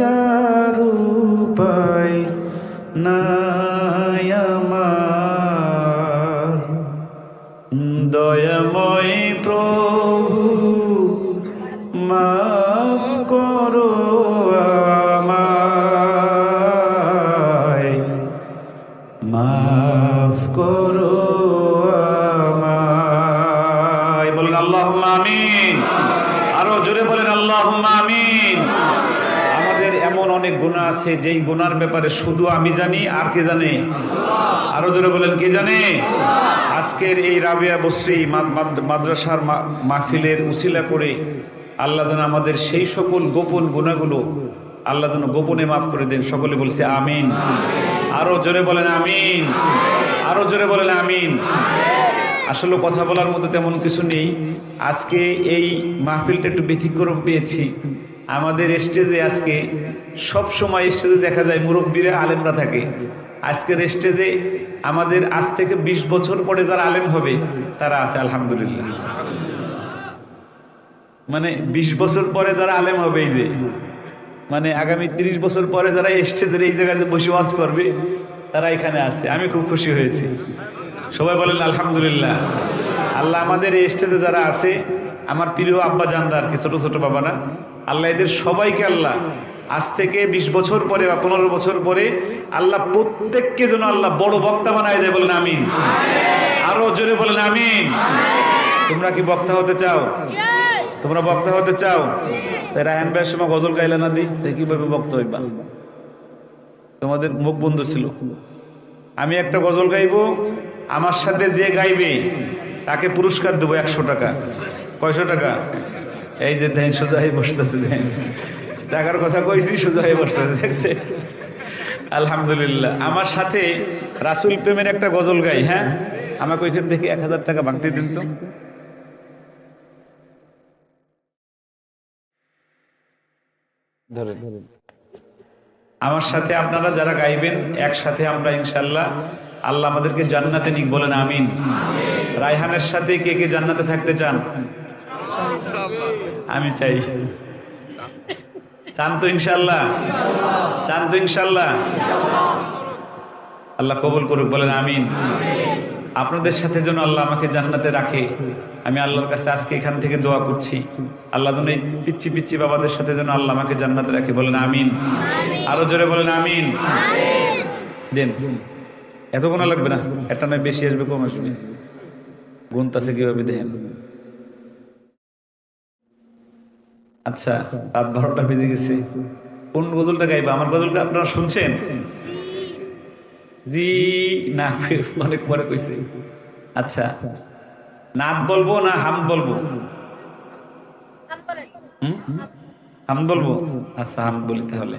বাঁচার উপায় নাই আছে, যেই গুনার ব্যাপারে শুধু আমি জানি, আর কে জানে? আরও জোরে বলেন, কে জানে? আজকের এই রাবিয়া বশ্রী মাদ- মাদ- মাদ্রাসার মাহফিলের উসিলা করে আল্লাহ যেন আমাদের সেই সকল গোপন গুণাগুলো আল্লাহ যেন গোপনে মাফ করে দেন। সকলে বলছে, আমিন। আরও জোরে বলেন, আমিন। আরও জোরে বলেন, আমিন। আসলে কথা বলার মতো তেমন কিছু নেই। আজকে এই মাহফিলটা একটু ব্যতিক্রম পেয়েছি। আমাদের স্টেজে আজকে সব সময় স্টেজে দেখা যায় মুরব্বীরা আলেমরা থাকে। আজকের স্টেজে আমাদের আজ থেকে ২০ বছর পরে যারা আলেম হবে, তারা আছে, আলহামদুলিল্লাহ। মানে ২০ বছর পরে যারা আলেম হবে এই যে মানে আগামী ৩০ বছর পরে যারা স্টেজের এই জায়গাতে বসে ওয়াজ করবে, তারা এখানে আছে। আমি খুব খুশি হয়েছি। সবাই বলেন, আলহামদুলিল্লাহ। আল্লাহ আমাদের এই স্টেজে যারা আছে, আমার প্রিয় আব্বা জানরা আর কি, ছোট ছোট বাবারা, আল্লাহ এদের সবাইকে আল্লাহ আজ থেকে ২০ বছর পরে বা পনেরো বছর পরে আল্লাহ প্রত্যেককে যেন আল্লাহ বড় বক্তা বানায় দেয় বলেন আমিন। আরও জোরে বলেন আমিন। তোমরা কি বক্তা হতে চাও? তোমরা বক্তা হতে চাও? তাই রায়ন ভাইয়ের সময় গজল গাইলে না দি? তাই কীভাবে বক্তা হইবা? তোমাদের মুখ বন্ধ ছিল। আমি একটা গজল গাইবো, আমার সাথে যে গাইবে, তাকে পুরস্কার দেবো একশো টাকা। কয়শো টাকা? এই যে দেখেন সোজা বসতেছে দেখেন টাকার কথা কইছি, সোজা হয়ে বসতেছে দেখছে? আলহামদুলিল্লাহ। আমার সাথে রাসুল প্রেমের একটা গজল গাই হ্যাঁ? আমাকে ওইখান থেকে এক হাজার টাকা ভাঙতে দিন তো। আমার সাথে আপনারা যারা গাইবেন, একসাথে আমরা ইনশাল্লাহ আল্লাহ আমাদেরকে জান্নাতে নিক, বলেন আমিন। রায়হানের সাথে কে কে জান্নাতে থাকতে চান? আমি চাই। চান তো ইনশাল্লাহ চান তো ইনশাল্লাহ আল্লাহ কবুল করুক বলেন আমিন। আপনাদের সাথে যেন আল্লাহ আমাকে জান্নাতে রাখে আমি আল্লাহর কাছে আজকে এখান থেকে দোয়া করছি। আল্লাহ যেন এই পিচ্ছি পিচ্ছি বাবাদের সাথে যেন আল্লাহ আমাকে জান্নাতে রাখে বলেন আমিন। আরও জোরে বলেন আমিন। দেন। এত গোনা লাগবে না? একটা নয় বেশি আসবে কম আসবে। গুনতাছে কীভাবে দেখেন আচ্ছা রাত বারোটা বেজে গেছে। কোন গজলটা গাইবা? আমার গজলটা আপনারা শুনছেন? জি না অনেক পরে কইছে। আচ্ছা নাত বলব না হাম বলব? হুম? হাম বলব? আচ্ছা হাম বলি তাহলে।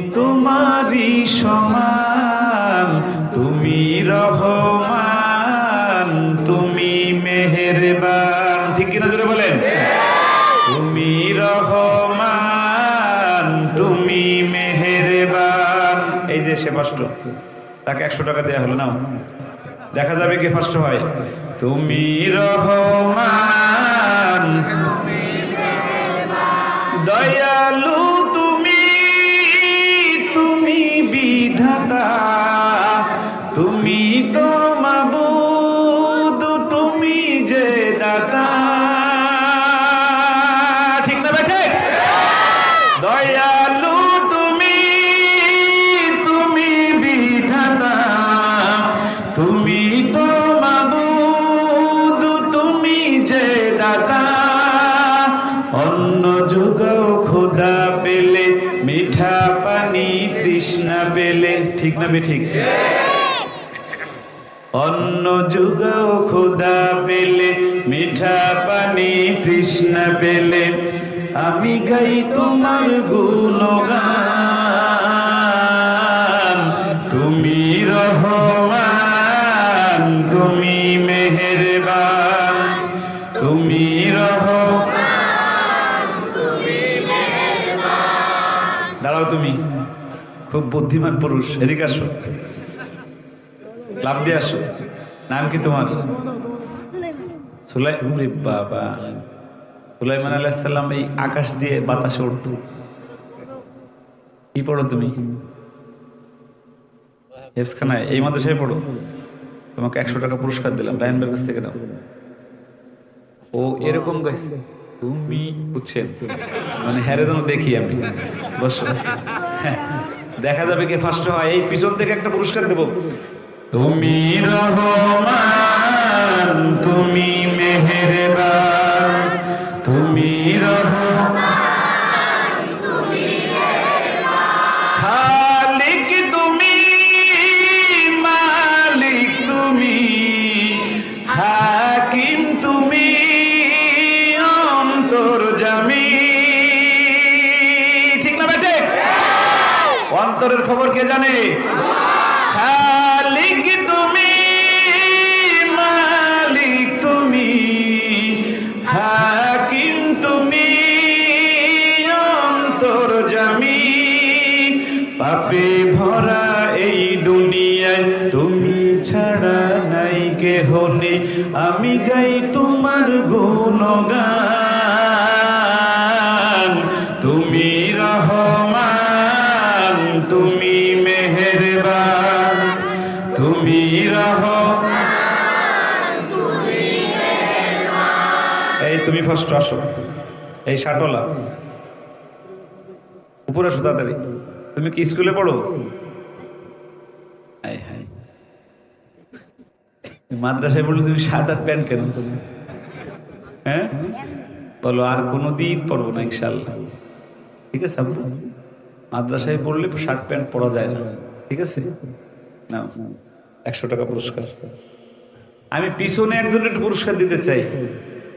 তোমারই সমান, তুমি রহমান, তুমি মেহেরবান। ঠিক কিনা জোরে বলেন? তুমি রহমান, তুমি মেহেরবান। এই যে সে ফার্স্ট তাকে একশো টাকা দেওয়া হলো না দেখা যাবে কে ফার্স্ট হয়। তুমি রহমান দয়ালু তুমি তো মাবুদ, তুমি যে দাতা। অন্য যুগও খোদা পেলে, মিঠা পানি তৃষ্ণা পেলে। ঠিক না ঠিক? অন্য যুগও খোদা পেলে, মিঠা পানি তৃষ্ণা পেলে। আমি গাই তোমার গুণগান। তুমি রহমান। দাঁড়াও তুমি। খুব বুদ্ধিমান পুরুষ, এদিকে আসো। লাভ দিয়ে আসো। নাম কি তোমার? সুলাই বাবা। সুলাইমান আলাইসাল্লাম এই আকাশ দিয়ে বাতাসে উঠত কি পড়ো তুমি? হেফসখানায় এই মাদ্রাসায় পড়ো। তোমাকে একশো টাকা পুরস্কার দিলাম রায়নবের কাছ থেকে দাও ও এরকম গাইছে। তুমি বুঝছেন মানে হ্যারে যেন দেখি আমি। বসো। দেখা যাবে কে ফার্স্ট হয়। এই পিছন থেকে একটা পুরস্কার দেব। তুমি রহমান, তুমি জানে। তুমি তুমি জামি পাপে ভরা এই দুনিয়ায় তুমি ছাড়া নাই কে হলে আমি গাই তোমার গুণগান। এই তুমি ফার্স্ট আসো এই শাটলা উপরে আসো তাড়াতাড়ি। তুমি কি স্কুলে পড়ো? মাদ্রাসায় পড়লে তুমি শার্ট আর প্যান্ট কেন হ্যাঁ? বলো, আর কোনোদিন পড়ব না ইনশাল্লাহ ঠিক আছে, আব্বু? মাদ্রাসায় পড়লে শার্ট প্যান্ট পরা যায় না। ঠিক আছে? না একশো টাকা পুরস্কার। আমি পিছনে একজনের পুরস্কার দিতে চাই।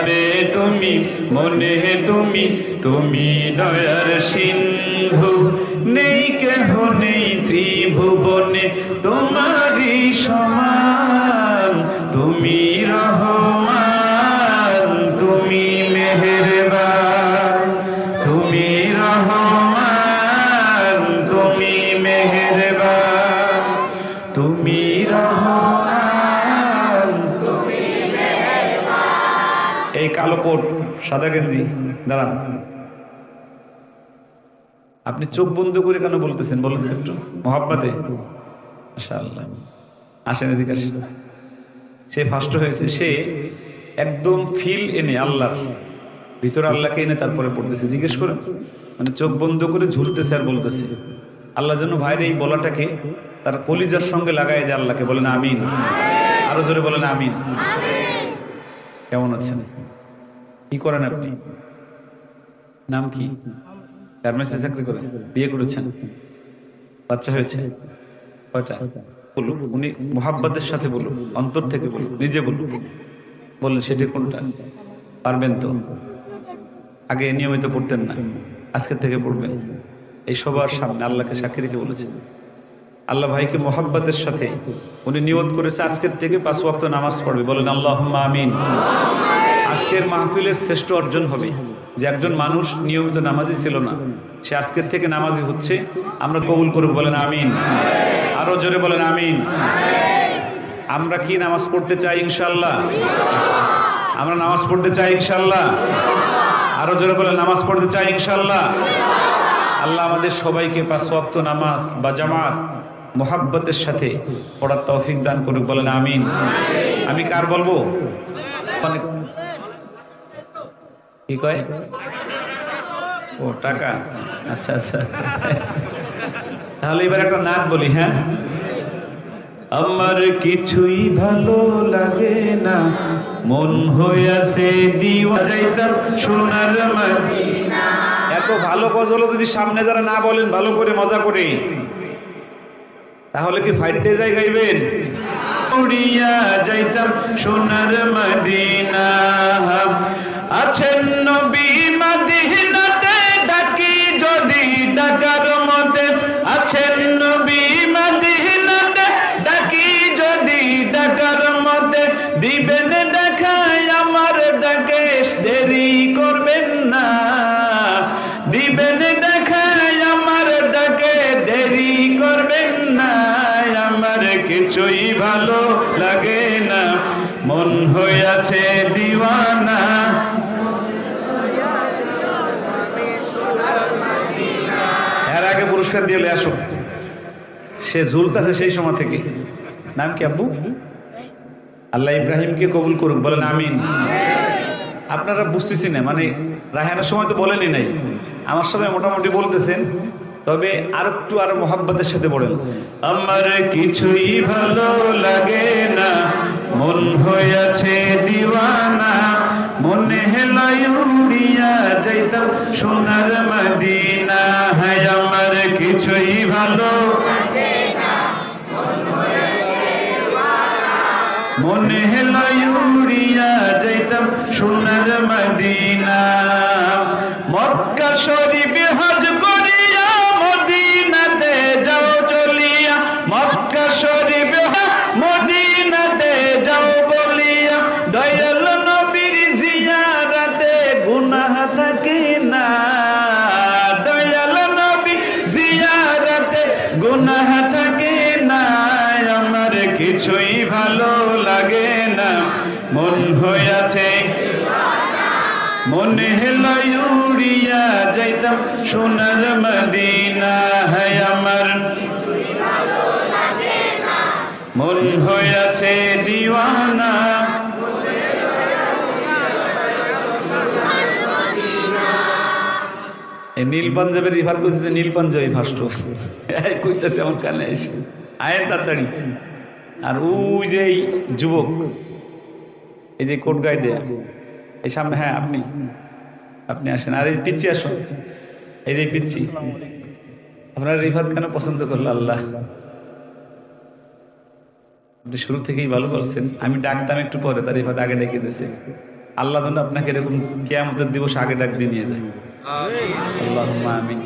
প্রাণে তুমি, মনে তুমি তুমি দয়ার সিন্ধু। নেই কেহ নেই ত্রিভুবনে, তোমারই সমান, তুমি রহমান সাদা গেঞ্জি। দাঁড়ান। আপনি চোখ বন্ধ করে কেন বলতেছেন? বলেন একটু। মহাব্বাতে? মাশাআল্লাহ। আসেন এদিকে আসেন। সে ফার্স্ট হয়েছে। সে একদম ফিল এনে আল্লাহর। ভিতরে আল্লাহকে এনে তারপরে পড়তেছে। জিজ্ঞেস করেন মানে চোখ বন্ধ করে ঝুলতেছে আর বলতেছে? আল্লাহ যেন ভাইয়ের এই বলাটাকে তার কলিজার সঙ্গে লাগাই যে আল্লাহকে। বলেন আমিন। আরও জোরে বলেন আমিন। কেমন আছেন? কি করেন আপনি? নাম কি? গার্মেন্টসে চাকরি করেন বিয়ে করেছেন। বাচ্চা হয়েছে। কয়টা? বলুন, উনি মোহাব্বতের সাথে বলুন, অন্তর থেকে বলুন, নিজে বলুন। বললেন, সেটি কোনটা? পারবেন তো? আগে নিয়মিত পড়তেন না, আজকের থেকে পড়বেন। এই সবার সামনে আল্লাহকে সাক্ষী রেখে বলেছেন। আল্লাহ ভাইকে মোহাব্বতের সাথে উনি নিয়ত করেছে, আজকের থেকে পাঁচ ওয়াক্ত নামাজ পড়বে। বলেন আল্লাহ আমিন। আজকের মাহফিলের শ্রেষ্ঠ অর্জন হবে। যে একজন মানুষ নিয়মিত নামাজি ছিল না, সে আজকের থেকে নামাজি হচ্ছে। আমরা কবুল করব বলেন আমিন। আরও জোরে বলেন আমিন। আমরা কি নামাজ পড়তে চাই ইনশাল্লাহ আমরা নামাজ পড়তে চাই ইনশাল্লাহ আরও জোরে বলেন, নামাজ পড়তে চাই ইনশাল্লাহ আল্লাহ আমাদের সবাইকে পাঁচ ওয়াক্ত নামাজ বা জামাত, মোহাব্বতের সাথে পড়ার তৌফিক দান করুক, বলেন আমিন। আমি কার বলব? কি কয়? ও, টাকা। আচ্ছা আচ্ছা তাহলে এবার একটা নাচ বলি হ্যাঁ? আমার কিছুই ভালো লাগে না। মন হইয়াছে দিওয়া যাইতাম সোনার এত ভালো গজল যদি সামনে যারা না বলেন, ভালো করে মজা করে। তাহলে কি ফাইটে যাই গাইবেন? উড়িয়া যাইতাম সোনার মদিনা আছেন নবী মদিনাতে, ডাকি যদি ডাকার মতে আছেন নবী মদিনাতে, ডাকি যদি ডাকার মতে দিবেন দেখায় আমার ডাকে, দেরি সে ঝুলতাছে সেই সময় থেকে। নাম কি আব্বু? আল্লাহ ইব্রাহিমকে কবুল করুক, বলেন আমিন। আপনারা বুঝতেছি না মানে রাহানের সময় তো বলেনই নাই। আমার সময় মোটামুটি বলতেছেন, তবে আর একটু আরও মোহাব্বতের সাথে বলেন। আমার কিছুই ভালো লাগে না, মন হইয়াছে দিওয়ানা, মনে হেলাই উড়িয়া যাইতাম সোনার মদিনা। হ্যাঁ আমার কিছুই ভালো মনে হেলাই ইউরিয়া যাইতাম সোনার মদিনা। মক্কা শরীফ সোনার মদিনা হায় আমার। মন হইয়াছে দিওয়ানা। নীল পাঞ্জাবের রিভার করছে নীল পাঞ্জাবি ফার্স্ট কইতেছে আমার কানে এসে। আয়ের তাড়াতাড়ি। আর ওই যে যুবক, এই যে কোট গাইডে এই সামনে হ্যাঁ আপনি। আপনি আসেন। আর এই পিচ্ছি আসুন। এই যে পিচ্ছি। আপনার রিফাত কেন পছন্দ করল, আল্লাহ। আপনি শুরু থেকেই ভালো বলছেন। আমি ডাকতাম একটু পরে তার রিফাত আগে ডেকে দিয়েছে। আল্লাহ যেন আপনাকে এরকম কেয়ামতের দিবস আগে ডাক দিয়ে নিয়ে যায়। আল্লাহ আমি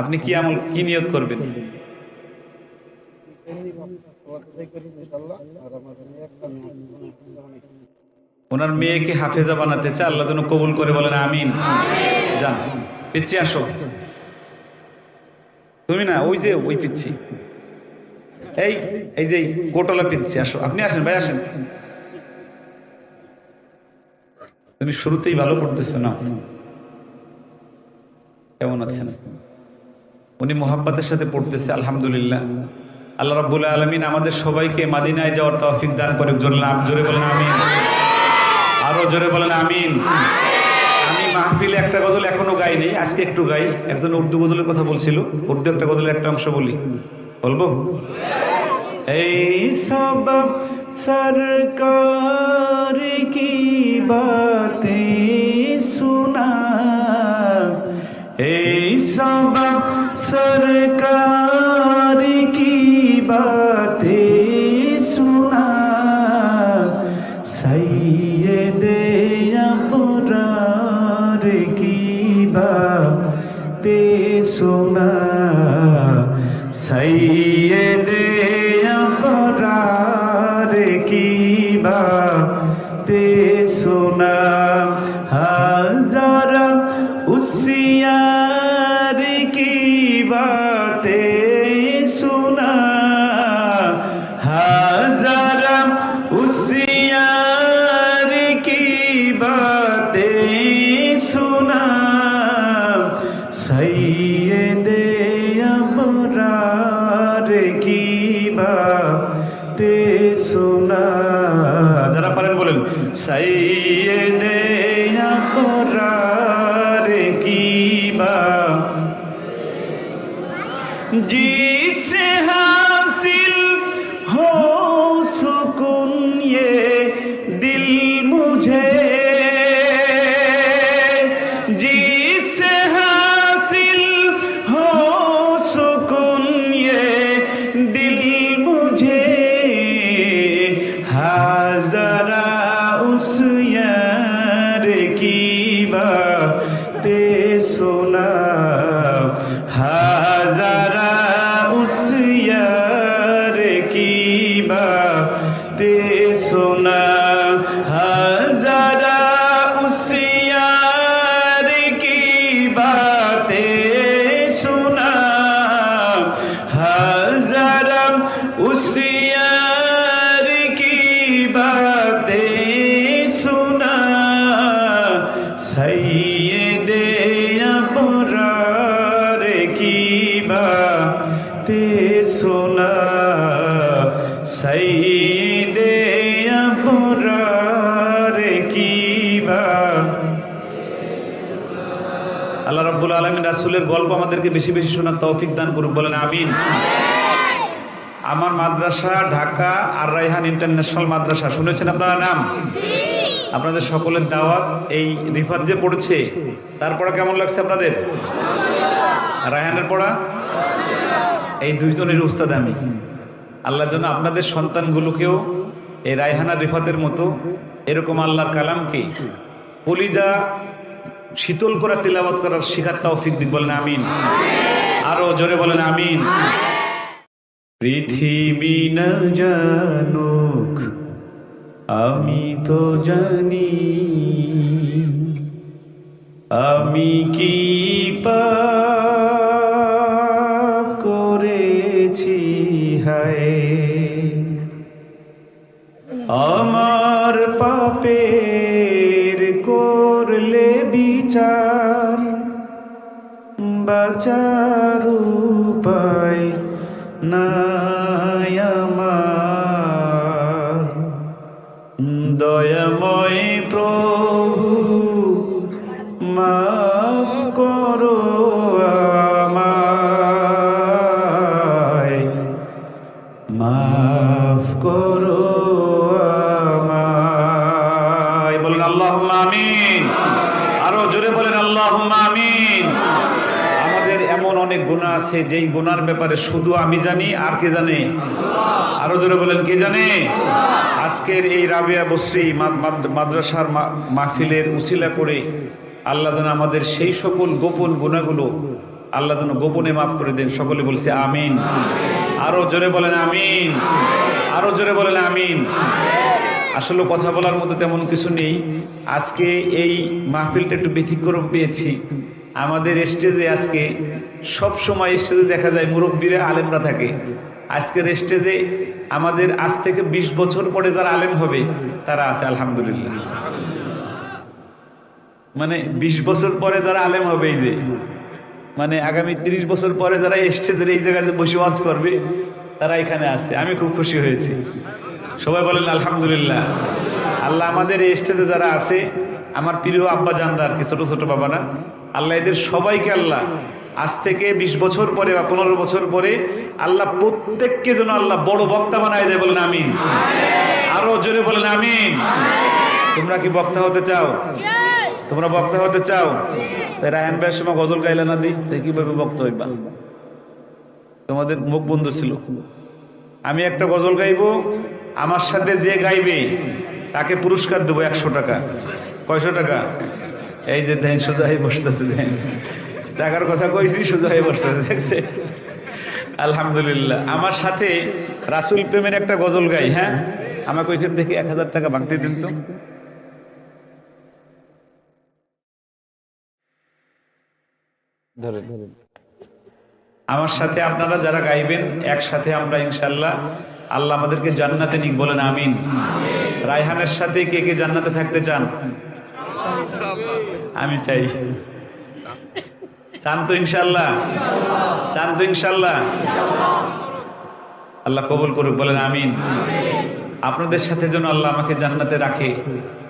আপনি কি আমল, কি নিয়ত করবেন? ওনার মেয়েকে হাফেজা বানাতে চায়, আল্লাহ যেন কবুল করে বলেন আমিন। যান। পিচ্ছি আসো। তুমি না, ওই যে ওই পিচ্ছি এই এই যে কোটলা পিচ্ছি আসো। আপনি আসেন, ভাই আসেন। তুমি শুরুতেই ভালো করতেছো না? কেমন আছেন? উনি মোহাব্বতের সাথে পড়তেছে, আলহামদুলিল্লাহ। আল্লাহ রাব্বুল আলমিন আমাদের সবাইকে মাদিনায় যাওয়ার তৌফিক দান করে জোরে বলেন, আমিন। আরও জোরে বলেন, আমিন। আমি মাহফিলে একটা গজল এখনও গাই নেই, আজকে একটু গাই। একজন উর্দু গজলের কথা বলছিল, উর্দু একটা গজলের একটা অংশ বলি। বলব? এই সব সরকার কি বাতে সুনা এই সব সরকার কি বাতে সাইয়েদে আপনার কিবা, তে সোনা। সাইয়েদে আপনার কিবা। আল্লাহ রাব্বুল আলামিন রাসূলের গল্প আমাদেরকে বেশি বেশি শোনার তৌফিক দান করুক, বলেন আমিন। আমার মাদ্রাসা ঢাকা আর রাইহান ইন্টারন্যাশনাল মাদ্রাসা, শুনেছেন আপনারা নাম? আপনাদের সকলের দাওয়াত এই রিফাত যে পড়ছে পড়া কেমন লাগছে আপনাদের? রায়হানের পড়া? এই দুইজনের উস্তাদ আমি। আল্লাহর জন্য আপনাদের সন্তানগুলোকেও এই রায়হানা রিফাতের মতো এরকম আল্লাহর কালামকে কলিজা শীতল করা তিলাবাত করার শিখার তৌফিক দিক বলেন, আমিন। আরও জোরে বলেন, আমিন। পৃথিবী না জানুক আমি তো জানি আমি কি করেছি হায়? আমার পাপের করলে বিচার বাচার উপায় নাই আছে, যেই গুনার ব্যাপারে শুধু আমি জানি, আর কে জানে? আরও জোরে বলেন, কে জানে? আজকের এই রাবিয়া বশ্রী মাদ্রাসার মাহফিলের উসিলা করে আল্লাহ যেন আমাদের সেই সকল গোপন গুণাগুলো আল্লাহ যেন গোপনে মাফ করে দেন। সকলে বলছে, আমিন। আরও জোরে বলেন, আমিন। আরও জোরে বলেন, আমিন। আসলে কথা বলার মতো তেমন কিছু নেই। আজকে এই মাহফিলটা একটু ব্যতিক্রম পেয়েছি। আমাদের স্টেজে আজকে সব সময় স্টেজে দেখা যায় মুরব্বীরা আলেমরা থাকে। আজকের স্টেজে আমাদের আজ থেকে ২০ বছর পরে যারা আলেম হবে, তারা আছে, আলহামদুলিল্লাহ। মানে ২০ বছর পরে যারা আলেম হবে এই যে মানে আগামী ৩০ বছর পরে যারা স্টেজের এই জায়গাতে বসে করবে, তারা এখানে আছে। আমি খুব খুশি হয়েছি। সবাই বলেন, আলহামদুলিল্লাহ। আল্লাহ আমাদের এই স্টেজে যারা আছে আমার প্রিয় আব্বা জানরা আর কি ছোট ছোট বাবারা, আল্লাহ এদের সবাইকে আল্লাহ, আজ থেকে ২০ বছর পরে বা পনেরো বছর পরে আল্লাহ প্রত্যেককে যেন আল্লাহ বড় বক্তা বানায় দেয় বলেন আমিন। আরও জোরে বলেন আমিন। তোমরা কি বক্তা হতে চাও? তোমরা বক্তা হতে চাও? সময় গজল গাইলে না দি? তাই কীভাবে বক্তা হইবা? তোমাদের মুখ বন্ধ ছিল। আমি একটা গজল গাইবো, আমার সাথে যে গাইবে, তাকে পুরস্কার দেবো একশো টাকা। কয়শো টাকা। এই যে দেন, সোজা হয়ে বসতেছে, দেন। টাকার কথা কইছি, সোজা হয়ে বসতেছে, দেখছে? আলহামদুলিল্লাহ। আমার সাথে রাসুল প্রেমের একটা গজল গাই হ্যাঁ? আমাকে ওইখান থেকে এক হাজার টাকা ভাঙতে দিন তো। আমার সাথে আপনারা যারা গাইবেন, একসাথে আমরা ইনশাল্লাহ আল্লাহ আমাদেরকে জান্নাতে নিক, বলেন আমিন। রায়হানের সাথে কে কে জান্নাতে থাকতে চান? আমি চাই। চান তো ইনশাল্লাহ চান তো ইনশাল্লাহ আল্লাহ কবুল করুক বলেন আমিন। আপনাদের সাথে যেন আল্লাহ আমাকে জান্নাতে রাখে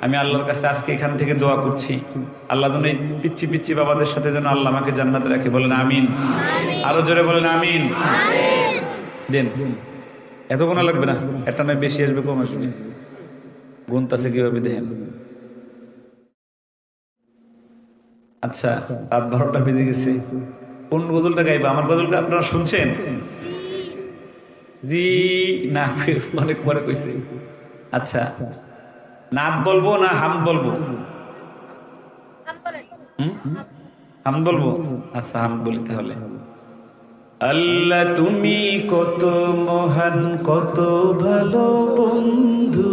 আমি আল্লাহর কাছে আজকে এখান থেকে দোয়া করছি। আল্লাহ যেন এই পিচ্ছি পিচ্ছি বাবাদের সাথে যেন আল্লাহ আমাকে জান্নাতে রাখে বলেন আমিন। আরও জোরে বলেন আমিন। দেন। এত গোনা লাগবে না? একটা নয় বেশি আসবে কম আসবে। গুনতাছে কীভাবে দেখেন? আচ্ছা রাত বারোটা বেজে গেছে। কোন গজলটা গাইবা? আমার গজলটা আপনারা শুনছেন? জি না অনেক পরে কইছে। আচ্ছা নাত বলব না হাম বলব? হুম? হাম বলব? আচ্ছা হাম বলি তাহলে। আল্লাহ তুমি কত মহান কত ভালো বন্ধু।